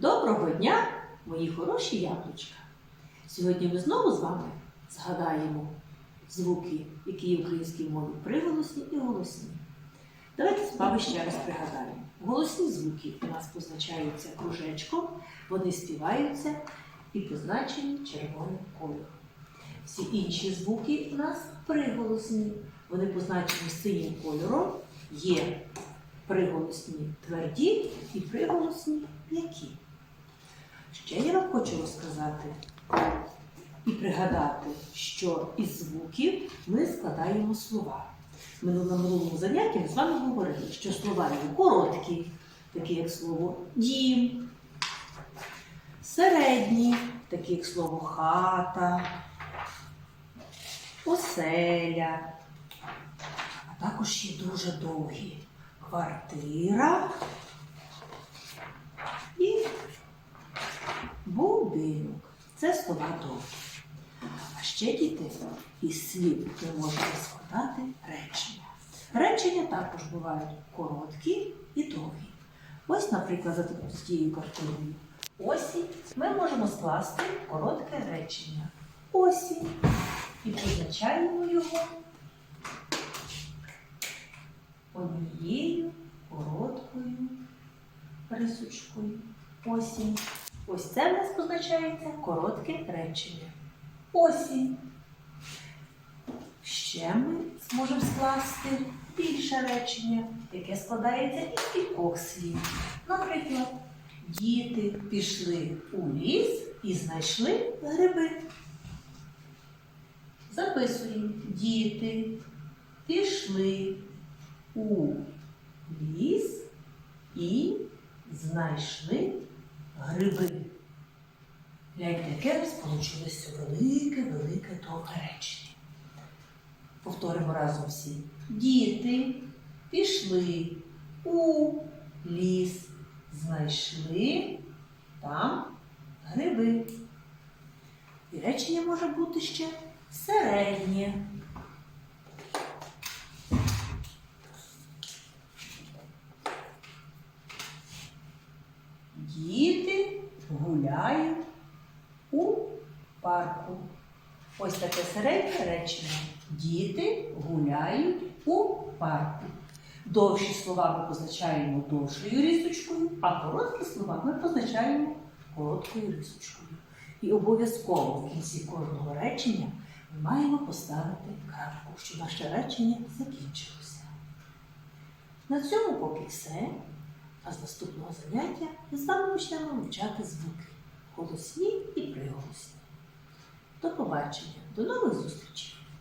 Доброго дня, мої хороші яблучка! Сьогодні ми знову з вами згадаємо звуки, які є в українській мові приголосні і голосні. Давайте з вами ще раз пригадаємо. Голосні звуки у нас позначаються кружечком, вони співаються і позначені червоним кольором. Всі інші звуки у нас приголосні. Вони позначені синім кольором, є приголосні тверді і приголосні м'які. Ще я вам хочу розказати і пригадати, що із звуків ми складаємо слова. Ми на минулому занятті ми з вами говорили, що слова є короткі, такі як слово дім, середні, такі як слово хата, оселя, а також є дуже довгі квартира і будинок. Це слова довгі. А ще діти із слів ми можемо складати речення. Речення також бувають короткі і довгі. Ось, наприклад, за тією картиною. Осінь ми можемо скласти коротке речення. Осінь. І позначаємо його однією короткою рисочкою. Осінь. Ось це в нас позначається коротке речення. Осінь. Ще ми зможемо скласти більше речення, яке складається із кількох слів. Наприклад, діти пішли у ліс і знайшли гриби. Записуємо. Діти пішли у ліс і знайшли гриби. Гляньте, яке сполучилося велике-велике довге речення. Повторимо разом всі. Діти пішли у ліс, знайшли там гриби. І речення може бути ще середнє. Діти гуляють у парку. Ось таке середнє речення. Діти гуляють у парку. Довші слова ми позначаємо довшою рисочкою, а короткі слова ми позначаємо короткою рисочкою. І обов'язково в кінці кожного речення ми маємо поставити крапку, щоб наше речення закінчилося. На цьому поки все. А з наступного заняття ми з вами почнемо вивчати звуки голосні і приголосні. До побачення, до нових зустрічей!